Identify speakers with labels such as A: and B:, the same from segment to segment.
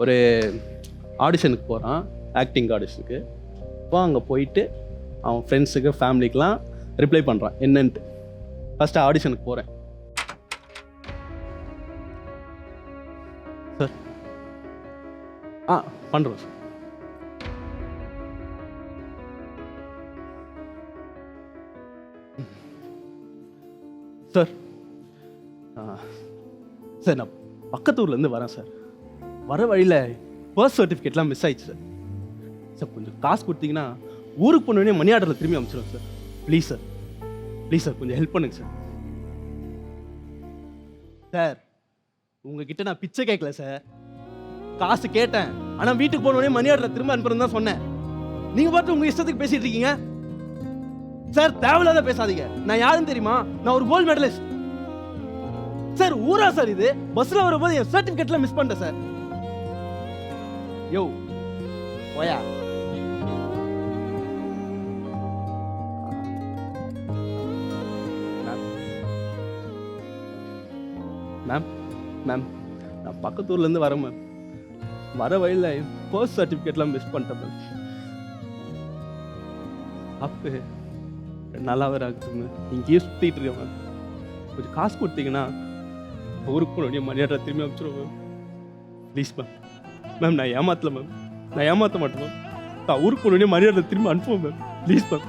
A: ஒரு ஆடிஷனுக்கு போகிறான் ஆக்டிங் ஆடிஷனுக்கு அப்போ அங்கே போயிட்டு அவன் ஃப்ரெண்ட்ஸுக்கு ஃபேமிலிக்கெலாம் ரிப்ளை பண்ணுறான் என்னன்ட்டு. ஃபஸ்ட்டு ஆடிஷனுக்கு போகிறேன் சார் ஆ பண்ணுறோம் சார் சார் ஆ, சார் நான் பக்கத்து ஊர்லேருந்து வரேன் சார் வர வழியில் பர்த் சர்டிஃபிகேட்லாம் மிஸ் ஆயிடுச்சு சார் சார் கொஞ்சம் காசு கொடுத்தீங்கன்னா ஊருக்கு போனோடனே மணி ஆர்டரில் திரும்பி அனுப்பிச்சிடுவேன் sir please sir please sir கொஞ்சம் ஹெல்ப் பண்ணுங்க சார் சார் உங்ககிட்ட நான் பிச்சை கேட்கல சார் காசு கேட்டேன். ஆனால் வீட்டுக்கு போனோடனே மணி ஆர்டரில் திரும்ப அனுப்புறேன் தான் சொன்னேன். நீங்கள் பார்த்து உங்கள் இஷ்டத்துக்கு பேசிகிட்டு இருக்கீங்க? சார் தேவையில்லாத பேசாதீங்க. நான் யாருன்னு தெரியுமா? நான் ஒரு கோல்டு மெடலிஸ்ட் சார் ஊரா சார் இது? பஸ்ல வரும்போது என் சர்டிபிகேட்ல மிஸ் பண்ணிட்டேன் சார் யோ போயா மேம் மேம் நான் பக்கத்து ஊர்லேருந்து வரேன் மேம் வர வழியில் பர்ஸ் சர்டிஃபிகேட்லாம் மிஸ் பண்ணிட்டேன் மேம் அப்போ நல்லா வேற ஆகுது மேம் இங்கேயே சுற்றிட்டு இருக்கேன் மேம் கொஞ்சம் காசு கொடுத்தீங்கன்னா ஊருக்கு போனோடய மரியாதை திரும்பி அமைச்சிருவோம் மேம் ப்ளீஸ் மேம் மேம் நான் ஏமாத்தல மேம் நான் ஏமாற்ற மாட்டேன் மேம் நான் ஊருக்கு போனோடய மரியாதை திரும்பி அனுப்புவேன் மேம் ப்ளீஸ் மேம்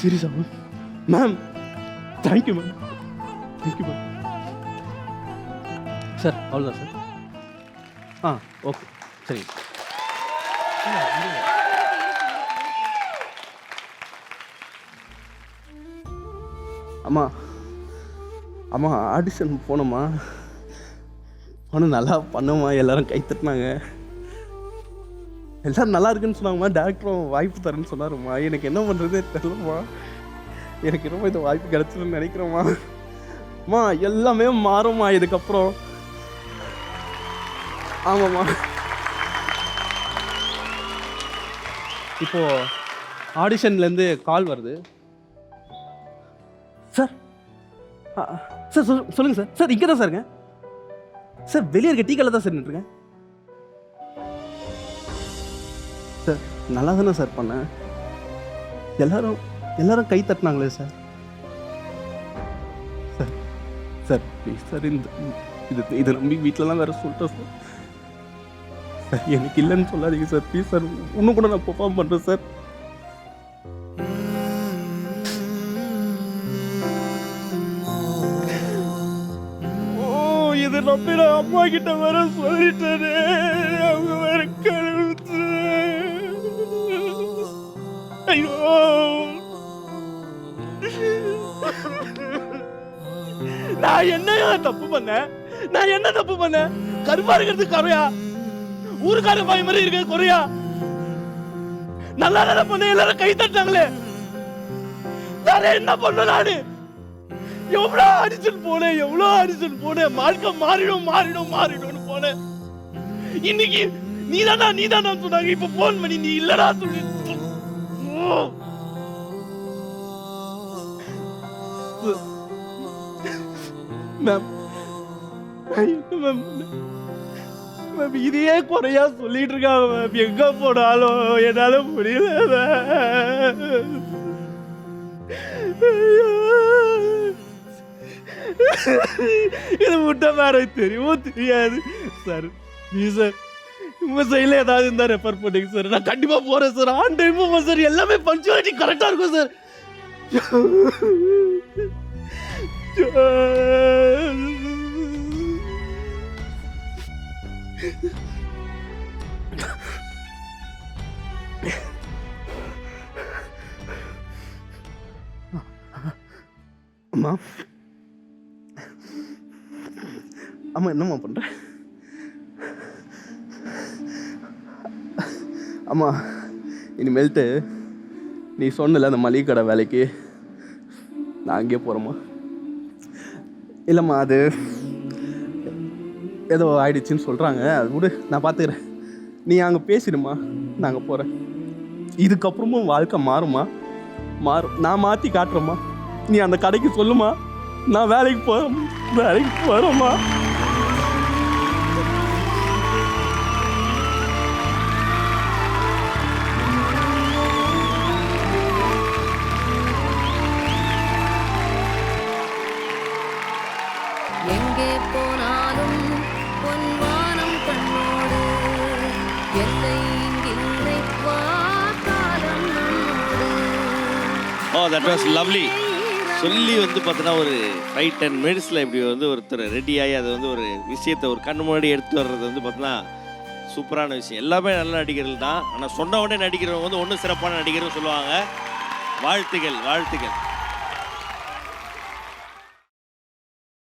A: சீரியஸா ma'am ma'am thank you ma'am thank you ma'am sir அவ்வளோதான் சார் ஆ ஓகே சரி. அம்மா அம்மா ஆடிஷன் போனோம்மா. ஆனால் நல்லா பண்ணுமா எல்லாரும் கை தட்டினாங்க எல்லாரும் நல்லா இருக்குன்னு சொன்னாங்கம்மா டேரக்டரும் வாய்ப்பு தரேன்னு சொன்னாரும்மா. எனக்கு என்ன பண்ணுறதே தெரியலம்மா. எனக்கு ரொம்ப இந்த வாய்ப்பு கிடச்சிருன்னு நினைக்கிறேம்மா. அம்மா எல்லாமே மாறும்மா இதுக்கப்புறம். ஆமாம்மா. இப்போ ஆடிஷன்லேருந்து கால் வருது. சார் சார் சொல் சொல்லுங்கள் சார். சார் இங்கே தான் சார் இருக்கேன். சார் வெளியே இருக்க டீ கடையில் தான் சார் நின்றுருக்கேன் சார் நல்லா தானே சார் பண்ணேன். எல்லாரும் எல்லாரும் கை தட்டினாங்களே sir. Sir sir please sir இந்த இது இதை நம்பி வீட்டிலலாம் வேறு சொல்லிட்டேன் சார். சார் எனக்கு இல்லைன்னு சொல்லாதீங்க சார். ப்ளீஸ் சார் இன்னும் கூட நான் பெர்ஃபார்ம் பண்ணுறேன் சார். நம்பி நான் அம்மா கிட்ட வர சொல்லிட்டேனே. அவங்க வேற கழுத்து ஐயோ. நான் என்ன தப்பு பண்ணேன்? நான் என்ன தப்பு பண்ணேன்? கருப்பா இருக்கிறது குறையா ஊருக்கார பாய் மாதிரி இருக்கிறது குறையா? நல்லா தானே பண்ண எல்லாரும் கை தட்டாங்களே வேற என்ன பண்ண நானு? எவ்வளோ அடிச்சுட்டு போனேன் எவ்வளோ அடிச்சுட்டு போனேன் வாழ்க்கை மாறிடும் மாறிடும் மாறிடும்னு போனேன் இன்னைக்கு நீ தானா நீ தானா சொன்னாங்க. இப்ப போன் பண்ணி நீ இல்லடா சொல்லி. ஓ. மேம் மேம் மேம் இதையே குறையா சொல்லிட்டு இருக்காங்க மேம் எங்க போனாலும் என்னால முடியல இது முட்டை வேற தெரியுமோ. தெரியாது சார் நீ சார் உங்க சைடில் ஏதாவது இருந்தால் ரெஃபர் பண்ணுங்க சார் நான் கண்டிப்பாக போகிறேன் சார் ஆன் டைம் போவேன் சார் எல்லாமே பஞ்சுவாலிட்டி கரெக்டாக இருக்கும் சார் அம்மா அம்மா என்னம்மா பண்ணுற அம்மா இனிமேல்ட்டு நீ சொன்னல அந்த மளிகை கடை வேலைக்கு. நான் அங்கேயே போகிறோம்மா இல்லைம்மா அது ஏதோ ஆயிடுச்சுன்னு சொல்கிறாங்க அது விடு நான் பார்த்துக்கிறேன் நீ அங்கே பேசிடுமா நான் அங்கே போகிறேன் இதுக்கப்புறமும் வாழ்க்கை மாறுமா மாறும் நான் மாற்றி காட்டுறேம்மா. நீ அந்த கடைக்கு சொல்லுமா நான் வேலைக்கு போகிறேன் வேலைக்கு போகிறேம்மா
B: எங்கே போனாலும் பொன் என்னை இல்லை வா காலம்
C: Oh, that was lovely. சொல்லி வந்து பார்த்தோன்னா ஒரு ஃபைவ் டென் மினிட்ஸில் இப்படி வந்து ஒருத்தர் ரெடி ஆகி அதை வந்து ஒரு விஷயத்தை ஒரு கண் முன்னாடி எடுத்து வர்றது வந்து பார்த்தோன்னா சூப்பரான விஷயம். எல்லாமே நல்ல நடிகர்கள் தான். ஆனால் சொன்ன உடனே நடிக்கிறவங்க வந்து ஒன்றும் சிறப்பான நடிகர்னு சொல்லுவாங்க. வாழ்த்துகள் வாழ்த்துகள்